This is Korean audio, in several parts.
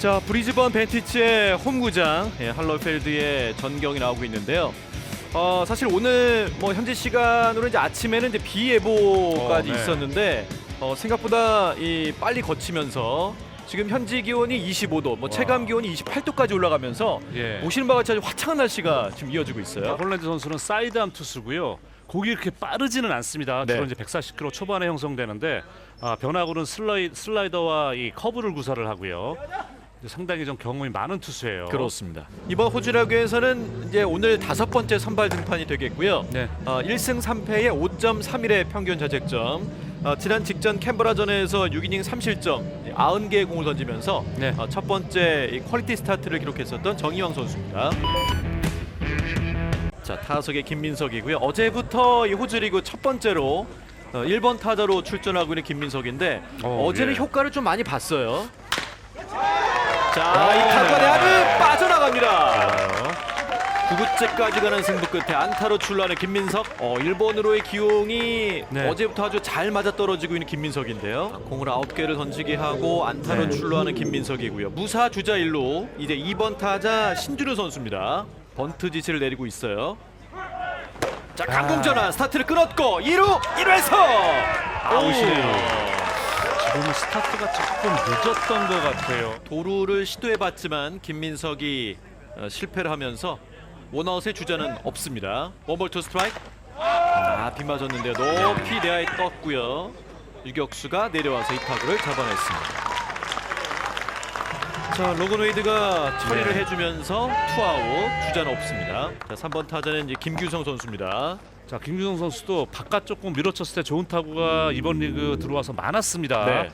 자 브리즈번 벤티츠의 홈구장 예, 할러필드의 전경이 나오고 있는데요. 어, 사실 오늘 뭐 현재 시간으로 이제 아침에는 이제 비 예보까지 어, 네. 있었는데 어, 생각보다 이 빨리 거치면서 지금 현지 기온이 25도, 뭐 와. 체감 기온이 28도까지 올라가면서 예. 보시는 바와 같이 아주 화창한 날씨가 지금 이어지고 있어요. 홀랜드 선수는 사이드암 투수고요. 공이 이렇게 빠르지는 않습니다. 네. 주로 이제 140km 초반에 형성되는데 아, 변화구는 슬라이, 슬라이더와 이 커브를 구사를 하고요. 상당히 좀 경험이 많은 투수예요. 그렇습니다. 이번 호주라교에서는 이제 오늘 다섯 번째 선발 등판이 되겠고요. 네. 어, 1승 3패에 5.31의 평균 자책점. 어, 지난 직전 캔버라전에서 6이닝 3실점 90개의 공을 던지면서 네. 어, 첫 번째 이 퀄리티 스타트를 기록했었던 정희왕 선수입니다. 자 타석의 김민석이고요. 어제부터 이 호주리그 첫 번째로 어, 1번 타자로 출전하고 있는 김민석인데 어, 어, 제는 예. 효과를 좀 많이 봤어요. 자, 이 타구가 내야를 빠져나갑니다. 9구째까지 가는 승부 끝에 안타로 출루하는 김민석. 어, 일본으로의 기용이 네. 어제부터 아주 잘 맞아 떨어지고 있는 김민석인데요. 공을 9개를 던지게 하고 안타로 네. 출루하는 김민석이고요. 무사 주자 1루. 이제 2번 타자 신준우 선수입니다. 번트 지시를 내리고 있어요. 자, 강공 전환 스타트를 끊었고 2루 1루에서 아웃이네요. 지금은 스타트가 조금 늦었던 것 같아요. 도루를 시도해봤지만 김민석이 어, 실패를 하면서 원아웃의 주자는 없습니다. 원볼 투 스트라이크. 아, 빗 맞았는데요. 높이 내야에 떴고요. 유격수가 내려와서 이 타구를 잡아냈습니다. 자, 로건 웨이드가 처리를 네. 해주면서 투아웃 주자는 없습니다. 자, 3번 타자는 이제 김규성 선수입니다. 자 김규성 선수도 바깥 조금 밀어쳤을 때 좋은 타구가 이번 리그 들어와서 많았습니다. 네.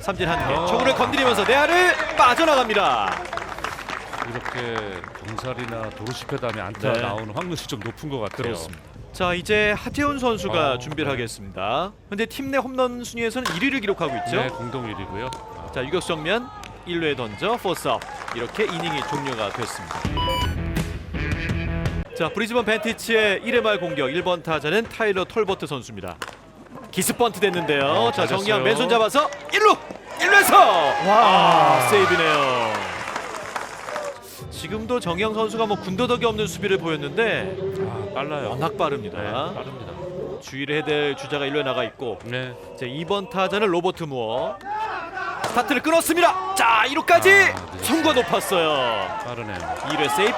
삼진 한 개. 어. 초구를 건드리면서 내야를 빠져나갑니다. 이렇게 경살이나 도루시페 다음에 안타 네. 나오는 확률이 좀 높은 것 같아요. 그렇습니다. 자 이제 하재훈 선수가 어, 준비를 네. 하겠습니다. 현재 팀내 홈런 순위에서는 1위를 기록하고 있죠. 네, 공동 1위고요. 자 유격 정면 1루에 던져 포스업 이렇게 이닝이 종료가 됐습니다. 자 브리즈번 벤티치의 1회 말 공격 1번 타자는 타일러 톨버트 선수입니다. 기스 번트 됐는데요. 어, 자 잘했어요. 정리한 맨손 잡아서 1루 1루에서 와 세이브네요. 지금도 정영 선수가 뭐 군더더기 없는 수비를 보였는데 아, 빨라요. 워낙 빠릅니다. 네, 빠릅니다. 주의를 해야 될 주자가 1루에 나가 있고 네. 이제 2번 타자는 로버트 무어 스타트를 끊었습니다. 자 1루까지 아, 늦었어요. 송구가 높았어요. 빠르네요. 2루 세이프.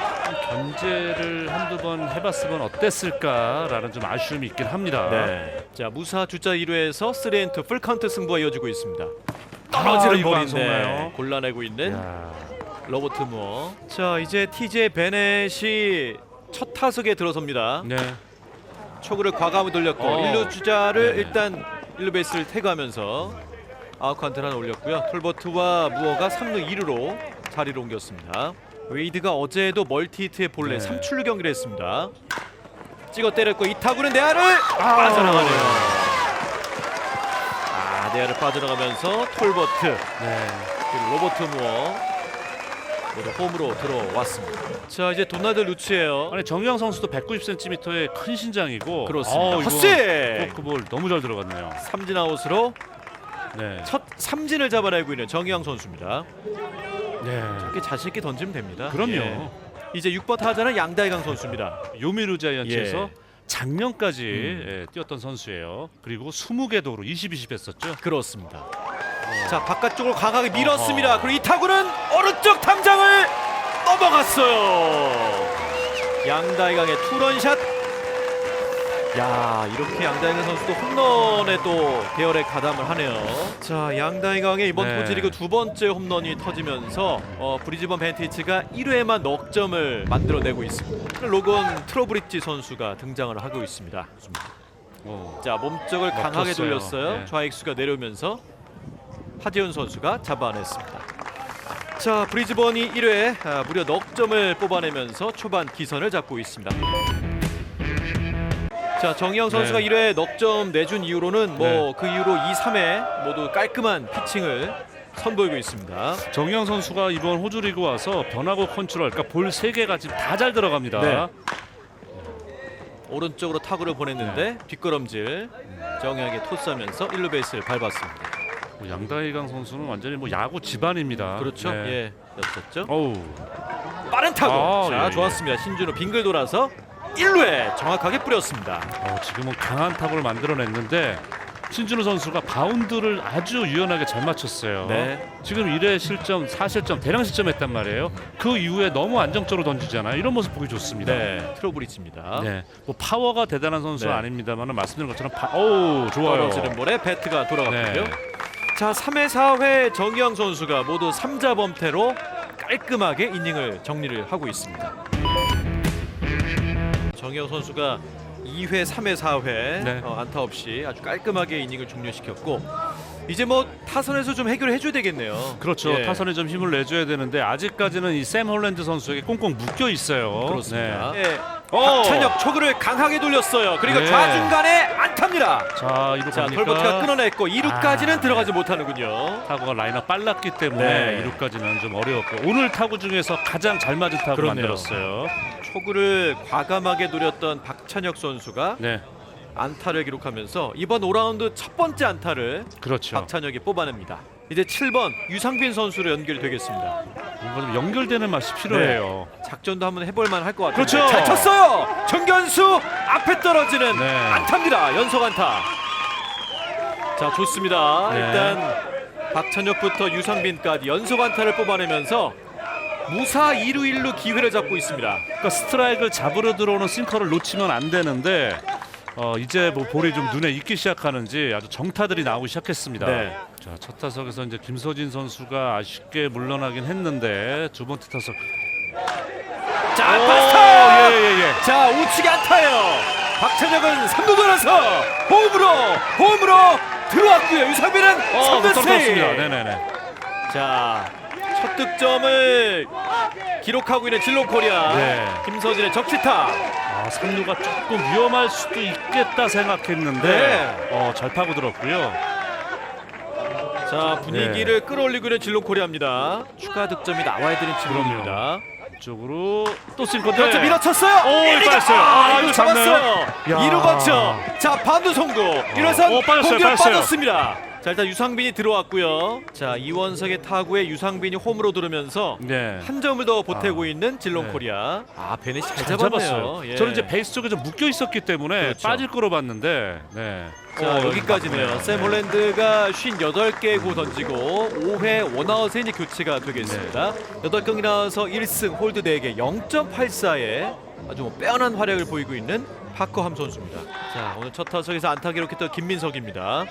견제를 한두 번 해봤으면 어땠을까라는 좀 아쉬움이 있긴 합니다. 네. 자 무사 주자 1루에서 3앤투 풀카운트 승부가 이어지고 있습니다. 떨어지는 이거 안 볼인데 속나요? 골라내고 있는 야, 로버트 무어. 자 이제 TJ 베넷이 첫 타석에 들어섭니다. 네. 초구를 과감히 돌렸고 어. 1루 주자를 네. 일단 1루 베이스를 태그하면서 아웃 카운트를 하나 올렸고요. 톨버트와 무어가 3루 2루로 자리를 옮겼습니다. 웨이드가 어제도 멀티히트의 본래 네. 3출루 경기를 했습니다. 찍어 때렸고 이 타구는 내야를 빠져나가네요. 아 내야를 빠져나가면서 톨버트 네. 그리고 로버트 무어 모두 홈으로 들어왔습니다. 자 이제 도나드 루치예요. 아니 정유영 선수도 190cm의 큰 신장이고 그렇습니다. 어우, 이거 헛스! 포크볼 너무 잘 들어갔네요. 삼진 아웃으로 네. 첫 삼진을 잡아내고 있는 정희영 선수입니다. 네. 이렇게 자신 있게 던지면 됩니다. 그럼요. 예. 이제 6번 타자는 양다이강 선수입니다. 요미루 자이언츠에서 예. 작년까지 음. 예, 뛰었던 선수예요. 그리고 20개 도로 20, 20 했었죠. 그렇습니다. 자 바깥쪽으로 강하게 밀었습니다. 어허. 그리고 이 타구는 오른쪽 탐장을 넘어갔어요. 양다이강의 투런샷. 야 이렇게 양다이강 선수도 홈런에 또 대열에 가담을 하네요. 자 양다이강의 이번 네. 호지리그 두 번째 홈런이 터지면서 어, 브리즈번 벤티치가 1회에만 넉 점을 만들어내고 있습니다. 로건 트로브리지 선수가 등장을 하고 있습니다. 어. 자 몸쪽을 강하게 먹혔어요. 돌렸어요. 네. 좌익수가 내려오면서 하재훈 선수가 잡아냈습니다. 자 브리즈번이 1회 아, 무려 넉 점을 뽑아내면서 초반 기선을 잡고 있습니다. 자 정희영 선수가 네. 1회 넉점 내준 이후로는 뭐 네. 그 이후로 2, 3회 모두 깔끔한 피칭을 선보이고 있습니다. 정영 선수가 이번 호주 리그 와서 변화구 컨트롤, 그러니까 볼 세 개가 지금 다 잘 들어갑니다. 네. 오른쪽으로 타구를 보냈는데 뒷걸음질 정희영에게 토스하면서 1루 베이스를 밟았습니다. 뭐 양다희강 선수는 완전히 뭐 야구 집안입니다. 그렇죠. 네. 예. 였었죠. 어우. 빠른 타구. 아, 자, 예, 예. 좋았습니다. 신준호 빙글 돌아서 1루에 정확하게 뿌렸습니다. 어, 지금은 강한 타구를 만들어냈는데 신준호 선수가 바운드를 아주 유연하게 잘 맞췄어요. 네. 지금 1회 실점, 4실점, 대량 실점했단 말이에요. 그 이후에 너무 안정적으로 던지잖아요. 이런 모습 보기 좋습니다. 네. 트로브리치입니다. 네. 뭐 파워가 대단한 선수는 네. 아닙니다만 말씀드린 것처럼 파... 오 좋아요. 떨어지는 볼에 배트가 돌아갔군요. 네. 자, 3회, 4회 정기영 선수가 모두 3자 범퇴로 깔끔하게 이닝을 정리를 하고 있습니다. 정기영 선수가 2회, 3회, 4회 네. 어, 안타 없이 아주 깔끔하게 이닝을 종료시켰고 이제 뭐 타선에서 좀 해결해 줘야 되겠네요. 그렇죠. 예, 타선에 좀 힘을 내줘야 되는데 아직까지는 이 샘 홀랜드 선수에게 꽁꽁 묶여 있어요. 그렇습니다. 네. 예, 어! 박찬혁 초구를 강하게 돌렸어요. 그리고 네. 좌중간에 안타입니다. 자, 이로 자, 보니까 톨버트가 끊어냈고 2루까지는 아. 들어가지 못하는군요. 타구가 라인업 빨랐기 때문에 네. 이 2루까지는 좀 어려웠고 오늘 타구 중에서 가장 잘 맞은 타구 그렇네요. 만들었어요. 초구를 과감하게 노렸던 박찬혁 선수가 네, 안타를 기록하면서 이번 5라운드 첫 번째 안타를 그렇죠. 박찬혁이 뽑아냅니다. 이제 7번 유상빈 선수로 연결되겠습니다. 뭔가 좀 연결되는 맛이 필요해요. 네. 작전도 한번 해볼 만 할 것 같아요. 그렇죠. 잘 쳤어요. 정견수 앞에 떨어지는 네. 안타입니다. 연속 안타. 자 좋습니다. 네. 일단 박찬혁부터 유상빈까지 연속 안타를 뽑아내면서 무사 2루 1루 기회를 잡고 있습니다. 그러니까 스트라이크를 잡으러 들어오는 싱커를 놓치면 안 되는데 어, 이제 뭐 볼이 좀 눈에 익기 시작하는지 아주 정타들이 나오기 시작했습니다. 네. 자, 첫 타석에서 이제 김서진 선수가 아쉽게 물러나긴 했는데 두 번째 타석 자 오, 파스타. 예, 예, 예. 자 우측에 안타예요. 박찬혁은 3루 돌아서 홈으로 홈으로 들어왔고요. 유상빈은 어, 3루 떨어졌습니다. 세이브. 네네네. 자, 첫 득점을 기록하고 있는 진로 코리아 네. 김서진의 적시타. 아, 삼루가 조금 위험할 수도 있겠다 생각했는데 네. 어, 잘 파고 들었고요. 자, 분위기를 끌어올리고 있는 진로 코리아입니다. 추가 득점이 나와야 되는 진로입니다. 이쪽으로 또 싱커인데 그렇죠, 밀어쳤어요. 오, 일리가- 빠졌어요. 아, 아, 이거 이거 잡았어요. 잡나요? 야. 이루 거쳐. 자, 반두 송구. 이래서 어, 빠졌어요, 공격 빠졌어요. 빠졌습니다. 자, 일단 유상빈이 들어왔고요. 자, 이원석의 타구에 유상빈이 홈으로 들으면서 네. 한 점을 더 보태고 아. 있는 진롱 네. 코리아. 아, 베넷이 잘, 잘 잡았네요. 잡았어요. 예. 저는 이제 베이스 쪽에 좀 묶여 있었기 때문에 그렇죠. 빠질 거로 봤는데 네. 자 어, 여기까지네요. 네. 샘 홀랜드가 58개 구 던지고 5회 원아웃에 이제 교체가 되겠습니다. 네. 8경기 나와서 1승 홀드 4개 0.84에 아주 뭐 빼어난 활약을 보이고 있는 파커함 선수입니다. 자 오늘 첫 타석에서 안타 기록했던 김민석입니다.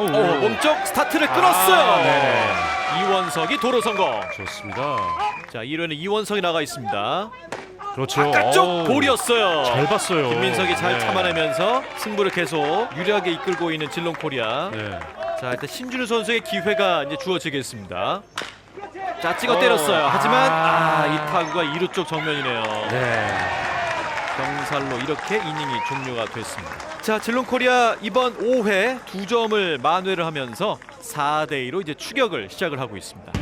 오, 오, 몸쪽 스타트를 끊었어요. 아, 네. 이원석이 도로 성공. 좋습니다. 자 1회는 이원석이 나가 있습니다. 그렇죠. 바깥쪽 볼이었어요. 잘 봤어요. 김민석이 잘 네. 참아내면서 승부를 계속 유리하게 이끌고 있는 진롱 코리아. 네. 자 일단 신준우 선수의 기회가 이제 주어지겠습니다. 자 찍어 어, 때렸어요. 하지만 아. 아이 타구가 2루 쪽 정면이네요. 네. 경살로 이렇게 이닝이 종료가 됐습니다. 자 질롱 코리아 이번 5회 두 점을 만회를 하면서 4대 2로 이제 추격을 시작을 하고 있습니다.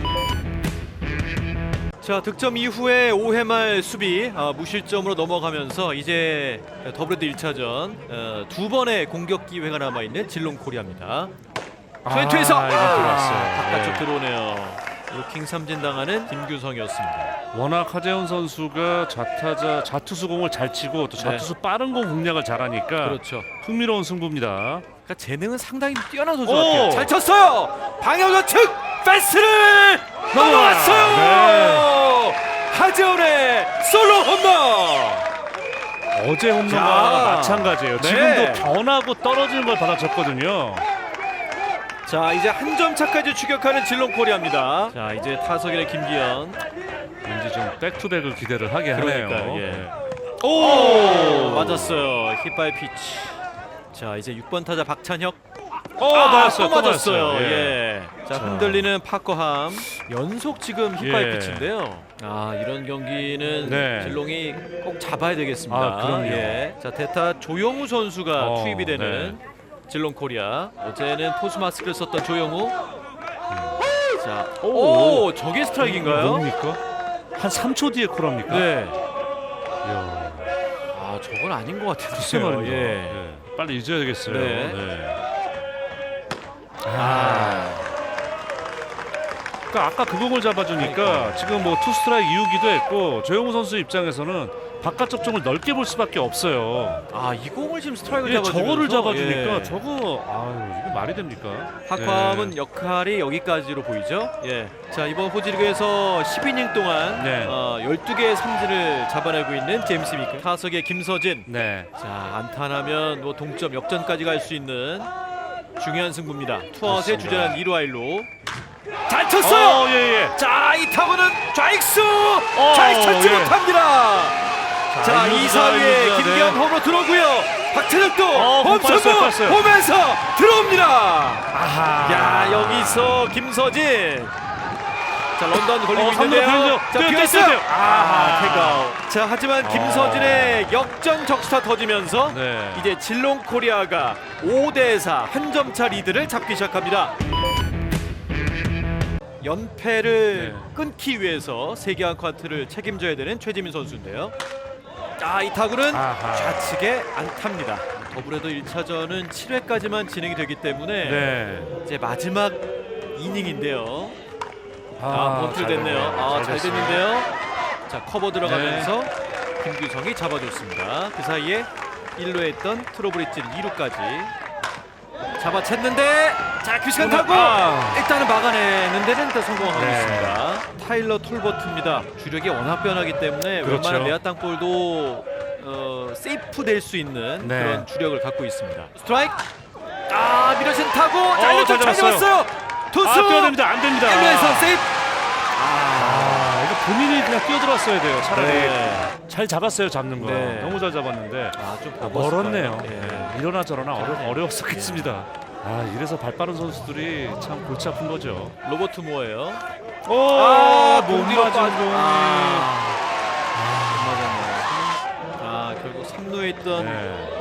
자 득점 이후에 5회 말 수비 아, 무실점으로 넘어가면서 이제 더블헤드 1차전 어, 두 번의 공격 기회가 남아 있는 질롱 코리아입니다. 트웬투에서 아, 이거 들어왔어요. 바깥쪽 네. 들어오네요. 루킹 삼진 당하는 김규성이었습니다. 워낙 하재훈 선수가 좌타자 좌투수 공을 잘 치고 또 좌투수 빠른 공 공략을 잘하니까 네. 그렇죠. 흥미로운 승부입니다. 그러니까 재능은 상당히 뛰어난 선수 오! 같아요. 잘 쳤어요. 방향 좌측 패스를 넘어갔어요. 네. 하재훈의 솔로 홈런. 어제 홈런과 자. 마찬가지예요. 네. 지금도 변하고 떨어지는 걸 받아쳤거든요. 자 이제 한 점 차까지 추격하는 질롱 코리아입니다. 자 이제 타석의 김기현. 왠지 좀 백투백을 기대를 하게 하네요. 그러니까요, 예. 네. 오 맞았어요. 힙바이 피치. 자 이제 6번 타자 박찬혁. 어, 아, 맞았어요. 또 또 맞았어요. 맞았어요. 예. 자, 자. 흔들리는 파커함 연속 지금 힙바이 예. 피치인데요. 아 이런 경기는 네. 질롱이 꼭 잡아야 되겠습니다. 아, 그럼요. 예. 자 대타 조영우 선수가 어, 투입이 되는 질롱 코리아. 어제는 포스 마스크를 썼던 조영우. 자, 오, 오. 저게 스트라이크인가요? 뭡니까? 한 3초 뒤에 콜합니까? 네. 이야, 아 저건 아닌 것 글쎄 같은데요. 말입니다. 예. 예. 빨리 잊어야겠어요. 네. 네. 아, 그러니까 아까 그 공을 잡아주니까 지금 뭐 투 스트라이크 이후기도 했고 조영우 선수 입장에서는 바깥쪽 쪽을 넓게 볼 수밖에 없어요. 아, 이 공을 지금 스트라이크 잡아 예, 저거를 잡아주니까 예. 저거 아유 이거 말이 됩니까? 하캄은 네. 예. 역할이 여기까지로 보이죠. 예. 자, 이번 호지리그에서 10이닝 동안 네. 어, 12개의 삼진을 잡아내고 있는 제임스 미크. 타석의 김서진. 네. 자, 안타나면 뭐 동점 역전까지 갈 수 있는 중요한 승부입니다. 투아웃에 주전한 1루 1루. 잘 쳤어요. 어, 예, 예. 자, 이 타구는 좌익수. 어, 좌익 어, 예. 못합니다. 자 일루 2, 주자, 4위에 일루 주자, 김기현 네. 홈으로 들어오고요. 박찬혁도 어, 홈 홈승부 빠졌어요, 빠졌어요. 홈에서 들어옵니다. 아하. 야 여기서 김서진 자 런던 걸리고 어, 삼루로 있는데요 뛰어, 뛰어, 뛰어. 아 아. 태가오 자 하지만 김서진의 역전 적시타 터지면서 네. 이제 질롱 코리아가 5대 4 한 점 차 리드를 잡기 시작합니다 연패를 네. 끊기 위해서 세계 한 쿼트를 책임져야 되는 최지민 선수인데요 아 이 타구는 아하. 좌측에 안탑니다 더불어도 1차전은 7회까지만 진행이 되기 때문에 네. 이제 마지막 이닝인데요. 아, 아, 번트 잘 됐네요. 됐네요. 아, 잘 됐어요. 됐는데요. 자, 커버 들어가면서 네. 김규성이 잡아줬습니다. 그 사이에 1루에 있던 트로브리지를 2루까지 잡아챘는데 자, 규시간 타고 아. 일단은 막아내는 데는 일단 성공하고 네. 있습니다. 타일러 톨버트입니다. 주력이 워낙 변하기 때문에 그렇죠. 웬만한 레아 땅볼도 어, 세이프 될 수 있는 네. 그런 주력을 갖고 있습니다. 스트라이크. 아 밀어친 타고 자 어, 이렇게 잘잘 잡았어요. 잡았어요. 투수 아, 뛰어야 됩니다. 안 됩니다. 1루에서 세이프. 아, 이거 본인이 그냥 뛰어들었어야 돼요. 차라리 네. 잘 잡았어요. 잡는 거. 네. 너무 잘 잡았는데 아 좀 아, 멀었네요. 예. 네. 이러나 저러나 어려, 어려웠었겠습니다. 아, 이래서 발 빠른 선수들이 참 골치 아픈 거죠. 로버트 무어예요. 오, 아, 못 공뒤로 맞은 빠져- 공이. 아, 못 맞았네요. 아 결국 3루에 있던 네.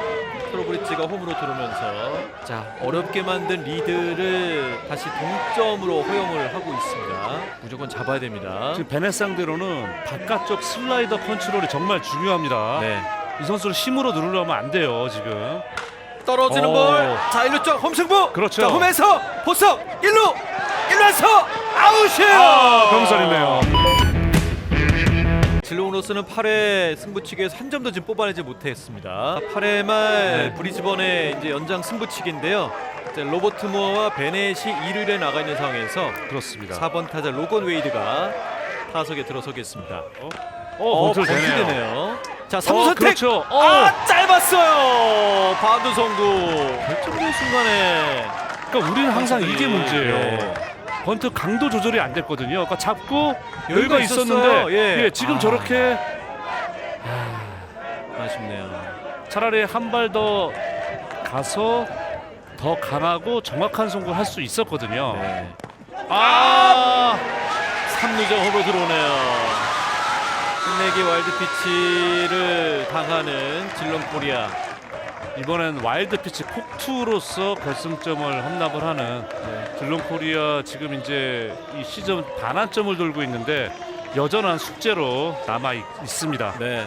트로브리지가 홈으로 들어오면서 자 어렵게 만든 리드를 다시 동점으로 허용을 하고 있습니다. 무조건 잡아야 됩니다. 지금 베넷 상대로는 바깥쪽 슬라이더 컨트롤이 정말 중요합니다. 네. 이 선수를 힘으로 누르려면 안 돼요, 지금. 떨어지는 오. 볼. 자 1루 쪽 홈승부. 그렇죠. 자 홈에서 포석 1루 1루에서 아웃이에요. 아, 병살이네요. 진로우로스는 8회 승부치기에서 한 점도 지금 뽑아내지 못했습니다. 8회 말 네. 브리즈번의 이제 연장 승부치기인데요. 이제 로버트 무어와 베넷이 1위에 나가 있는 상황에서 그렇습니다. 4번 타자 로건 웨이드가 타석에 들어서겠습니다. 어, 번트 번트 되네요. 되네요. 자, 3루 어, 선택. 그렇죠. 어. 아, 짧았어요. 바운드 성구. 결정적인 순간에 그러니까 우리는 항상 이게 문제예요. 네. 번트 강도 조절이 안 됐거든요. 그러니까 잡고 여유가. 있었는데 예. 예, 지금 아. 저렇게 아쉽네요. 차라리 한 발 더 가서 더 강하고 정확한 송구를 할 수 있었거든요. 네. 아, 3루점 홈으로 들어오네요. 끝내기 와일드 피치를 당하는 질런 코리아. 이번엔 와일드 피치 폭투로서 결승점을 헌납을 하는 네. 딜론 코리아 지금 이제 이 시즌 반환점을 돌고 있는데 여전한 숙제로 남아 있, 있습니다. 네.